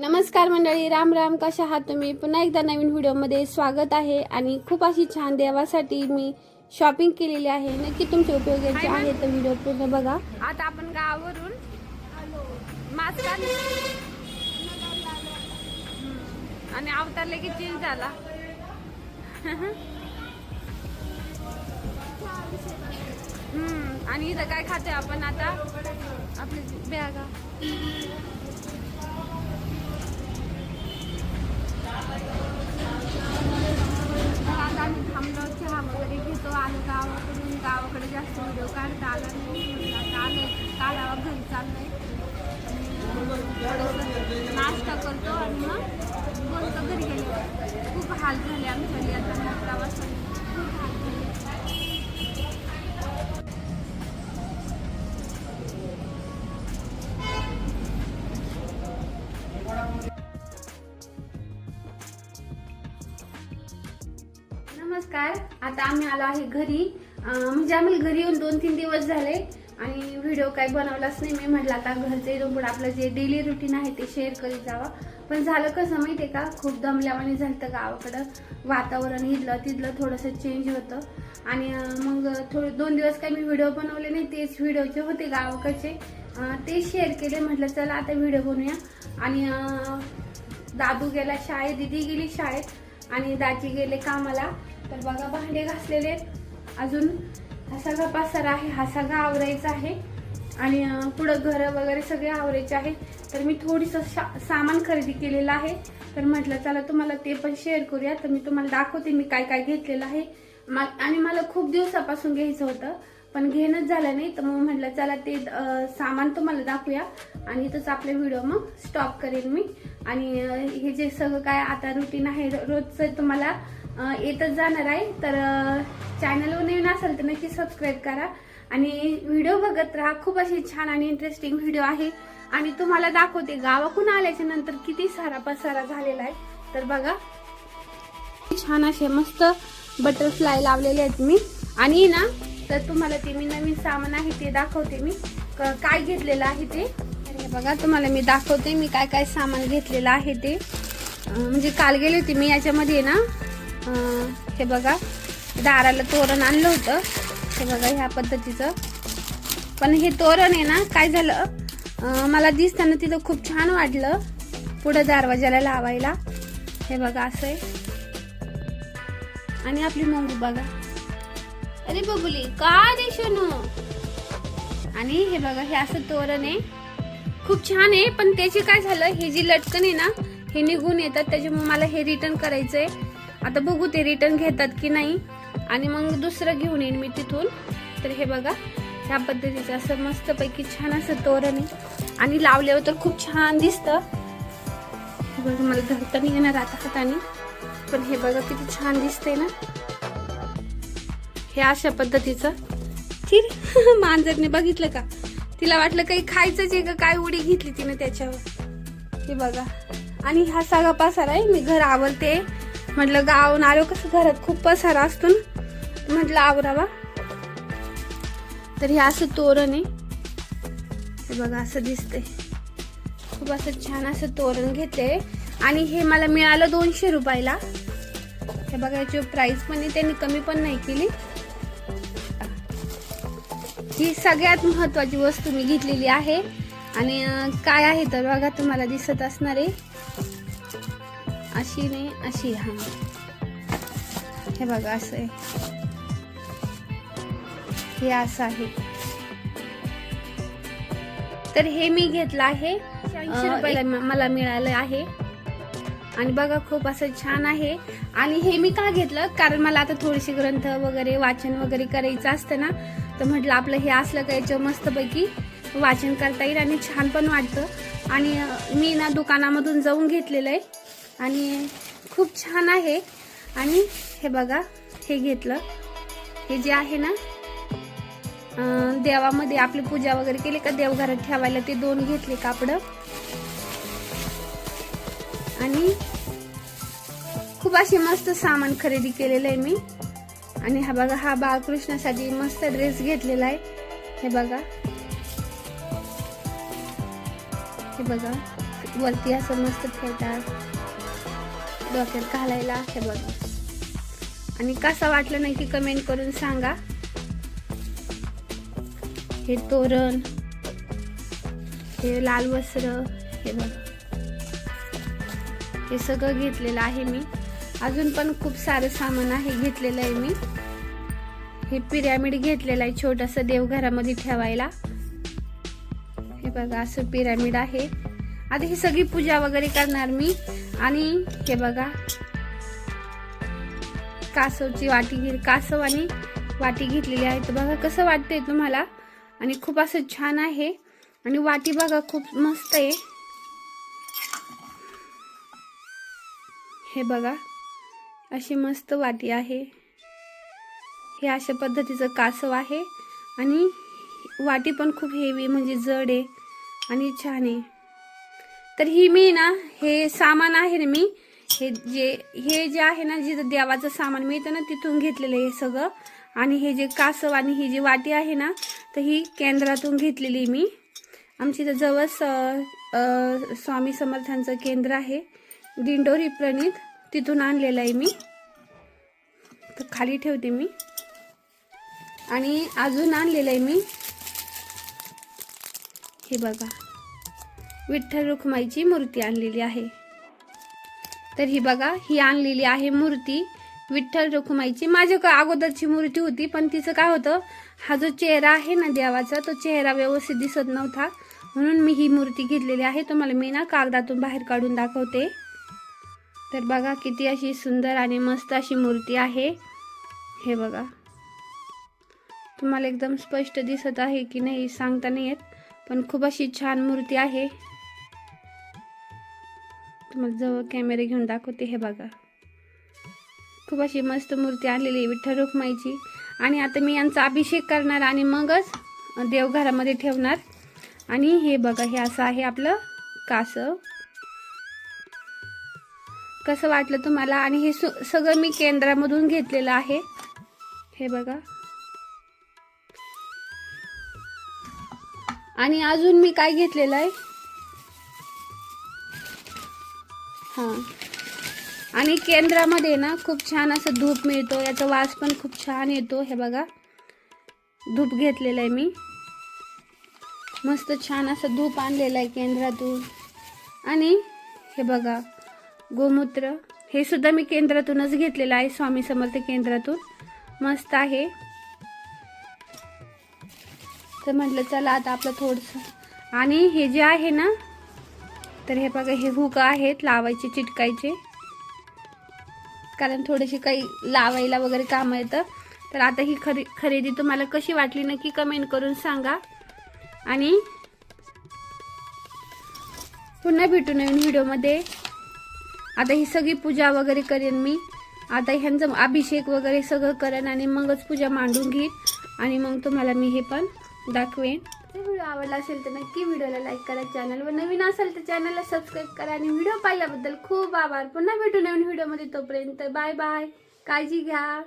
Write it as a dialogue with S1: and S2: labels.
S1: नमस्कार मंडळी राम राम कशा आहात तुम्ही? पुन्हा एकदा नवीन व्हिडिओमध्ये स्वागत आहे आणि खूप अशी छान देवासाठी मी शॉपिंग केलेली आहे. नक्की तुमच्या उपयोगाची आहे तर व्हिडिओ पूर्ण बघा. आता आपण गावावरून आणि अवतार लगेच चेंज झाला. हम्म, आणि इथं काय खातोय आपण आता? आपली बॅगा. मी घेतो आलो गावाकडून गावाकडे जास्त व्हिडिओ काढता आला नाही. म्हटलं आता आलो काढावा घरी चाललंय. थोडंसं नाश्ता करतो आणि मग बोलतो घरी गेलो खूप हाल झाले आमच्या आता प्रवासात. नमस्कार. आता आम्ही आलो आहे घरी. म्हणजे आम्ही घरी येऊन दोन तीन दिवस झाले आणि व्हिडिओ काही बनवलाच नाही. मी म्हटलं आता घरचे इथून पुढे आपलं जे डेली रुटीन आहे ते शेअर करीत जावं. पण झालं कसं माहितीये का? खूप दमल्यावाने झालं तर गावाकडं. वातावरण इथलं तिथलं थोडंसं चेंज होतं. आणि मग थोडे दोन दिवस काही मी व्हिडिओ बनवले नाही तेच व्हिडिओचे होते गावाकडचे. ते शेअर केले. म्हटलं चला आता व्हिडिओ बनवूया. आणि दादू गेला शाळेत दिदी गेली शाळेत. आणि दाजी गेले कामाला. तर बघा भांडे घासलेले अजून हा सगळा पसारा आहे हा सगळा आवरायचा आहे. आणि पुढं घरं वगैरे सगळे आवरायचे आहे. तर मी थोडीसं शा- सामान खरेदी केलेलं आहे. तर म्हटलं चला तुम्हाला ते पण शेअर करूया. तर मी तुम्हाला दाखवते मी काय काय घेतलेलं आहे. मा- आणि मला खूप दिवसापासून घ्यायचं होतं पण घेणंच झालं नाही. तर मग म्हटलं चला ते सामान तुम्हाला दाखवूया. आणि इथंच आपले व्हिडिओ मग स्टॉप करेन मी. आणि हे जे सगळं काय आता रुटीन आहे रोजचं तुम्हाला येतच जाणार आहे. तर चॅनलवर नवीन असेल तर नक्की सबस्क्राईब करा. आणि व्हिडिओ बघत राहा. खूप अशी छान आणि इंटरेस्टिंग व्हिडिओ आहे. आणि तुम्हाला दाखवते गावाकडून आल्याच्यानंतर किती सारा पसारा झालेला आहे. तर बघा. छान असे मस्त बटरफ्लाय लावलेले आहेत मी. आणि ना तर तुम्हाला ते मी नवीन सामान आहे ते दाखवते मी. क- काय घेतलेलं आहे ते? बघा तुम्हाला मी दाखवते मी काय काय सामान घेतलेलं आहे ते. म्हणजे काल गेले होते मी याच्यामध्ये ना हे बघा दाराला तोरण आणलं होतं. हे बघा ह्या पद्धतीचं. पण हे तोरण आहे ना काय झालं? मला दिसताना तिथं खूप छान वाटलं पुढं दरवाजाला लावायला. हे बघा असं आहे. आणि आपली मोंगू बघा. अरे बबुली का रे शोनू? आणि हे बघा हे असं तोरण आहे. खूप छान आहे पण त्याची काय झालं हे जी लटकन आहे ना हे निघून येतात. त्याच्यामुळे मला हे रिटर्न करायचंय. आता बघू ते रिटर्न घेतात की नाही. आणि मग दुसरं घेऊन येईन मी तिथून. तर हे बघा ह्या पद्धतीचं असं मस्तपैकी छान असं तोरण आहे. आणि लावल्यावर तर खूप छान दिसतं. बघा मला धरता नाही येणार आता हाताने. पण हे बघा किती छान दिसतंय ना. हे अशा पद्धतीचं. ठीक मांजरने बघितलं का? तिला वाटलं काही खायचंच आहे का? काय उडी घेतली तिने त्याच्यावर? हे बघा. आणि हा सगळा पसारा आहे. मी घर आवरते. म्हटलं गावून आलो कसं घरात खूप पसारा असतो ना. म्हटलं आवरावा. तर हे असं तोरण आहे. हे बघा असं दिसतंय. खूप असं छान असं तोरण घेते. आणि हे मला मिळालं दोनशे रुपयाला. हे बघा याची प्राइस पण आहे त्यांनी कमी पण नाही केली. ही सगळ्यात महत्वाची वस्तू मी घेतलेली आहे. आणि काय आहे तर बघा तुम्हाला दिसत असणार आहे. अशी नाही अशी हा. हे बघा असं आहे. हे असं आहे. तर हे मी घेतलं आहे. रुपयाला मला मिळालं आहे. आणि बघा खूप असं छान आहे. आणि हे मी का घेतलं? कारण मला आता थोडीशी ग्रंथ वगैरे वाचन वगैरे करायचं असतं ना तर म्हटलं आपलं हे असलं का याच्यावर मस्तपैकी वाचन करता येईल आणि छान पण वाटतं. आणि मी ना दुकानामधून जाऊन घेतलेलं आहे. आणि खूप छान आहे. आणि हे बघा हे घेतलं. हे जे आहे ना देवामध्ये आपली पूजा वगैरे केली का देवघरात ठेवायला ते दोन घेतले कापड. आणि खूप असे मस्त सामान खरेदी केलेलं आहे मी. आणि हा बघा हा बाळकृष्णासाठी मस्त ड्रेस घेतलेला आहे. हे बघा. हे बघा वरती असं मस्त ठेवतात डोक्यात घालायला हे बघा. आणि कसं वाटलं नाही की कमेंट करून सांगा. हे तोरण हे लाल वस्त्र हे बघा. हे सगळं घेतलेलं आहे मी. अजून पण खूप सारं सामान आहे घेतलेलं आहे मी. हे पिरॅमिड घेतलेलं आहे छोटस देवघरामध्ये ठेवायला. हे बघा असं पिरॅमिड आहे. आता ही सगळी पूजा वगैरे करणार मी. आणि हे बघा. कासवची वाटी घे कासव आणि वाटी घेतलेली आहे. तर बघा कसं वाटतंय तुम्हाला? आणि खूप असं छान आहे. आणि वाटी बघा खूप मस्त आहे. हे बघा. अशी मस्त वाटी आहे. हे अशा पद्धतीचं कासव आहे. आणि वाटी पण खूप हेवी म्हणजे जड आहे. आणि छान आहे. तर ही मी ना हे सामान आहे ना मी हे जे हे जे आहे ना जिथं देवाचं सामान मिळतं ना तिथून घेतलेलं आहे हे सगळं. आणि हे जे कासव आणि ही जी वाटी आहे ना तर ही केंद्रातून घेतलेली मी. आमची इथं जवळ स्वामी समर्थांचं केंद्र आहे. दिंडोरी प्रणित तिथून आणलेलं आहे मी. तर खाली ठेवते मी. आणि अजून आणलेलं आहे मी. हे बघा. विठ्ठल रुखमाईची मूर्ती आणलेली आहे. तर ही बघा ही आणलेली आहे मूर्ती. विठ्ठल रुखुमाईची माझ्या का अगोदरची मूर्ती होती पण तिचं काय होतं हा जो चेहरा आहे ना देवाचा तो चेहरा व्यवस्थित दिसत नव्हता. म्हणून मी ही मूर्ती घेतलेली आहे. तुम्हाला मी ना कागदातून बाहेर काढून दाखवते. तर बघा किती अशी सुंदर आणि मस्त अशी मूर्ती आहे. हे बघा. तुम्हाला एकदम स्पष्ट दिसत आहे की नाही सांगता नाही येत पण खूप अशी छान मूर्ती आहे. तुम्हाला जवळ कॅमेरे घेऊन दाखवते हे बघा. खूप अशी मस्त मूर्ती आलेली आहे विठ्ठल रुक्माईची. आणि आता मी यांचा अभिषेक करणार आणि मगच देवघरामध्ये ठेवणार. आणि हे बघा हे असं आहे आपलं कासव. कसं वाटलं तुम्हाला? आणि हे सु- सगळं मी केंद्रामधून घेतलेलं आहे. हे बघा. आणि अजून मी काय घेतलेलं आहे? हां. आणि केंद्रामध्ये ना खूप छान असं धूप मिळतो याचा वास पण खूप छान येतो हे बघा. धूप घेतलेलं आहे मी. मस्त छान असं धूप आणलेलं आहे केंद्रातून. आणि हे बघा गोमूत्र. हे सुद्धा मी केंद्रातूनच घेतलेलं आहे स्वामी समर्थ केंद्रातून. मस्त आहे. तर म्हटलं चला आता आपलं थोडंसं. आणि हे जे आहे ना तर हे बघा हे हुक आहेत लावायचे चिटकायचे. कारण थोडेसे काही लावायला वगैरे काम येतं. तर आता ही खरी खरेदी तुम्हाला कशी वाटली नक्की कमेंट करून सांगा. आणि पुन्हा भेटू नवीन व्हिडिओमध्ये. आता ही सगळी पूजा वगैरे करेन मी. आता ह्यांचं अभिषेक वगैरे सगळं करेन आणि मगच पूजा मांडून घेईन. आणि मग तुम्हाला मी हे पण दाखवेन. आवडला असेल तर नक्की व्हिडिओला लाईक करा चॅनलवर नवीन असेल तर चॅनलला सबस्क्राईब करा आणि व्हिडिओ पाहिल्याबद्दल खूप आभार. पुन्हा भेटू नवीन व्हिडिओमध्ये तोपर्यंत बाय बाय काळजी घ्या.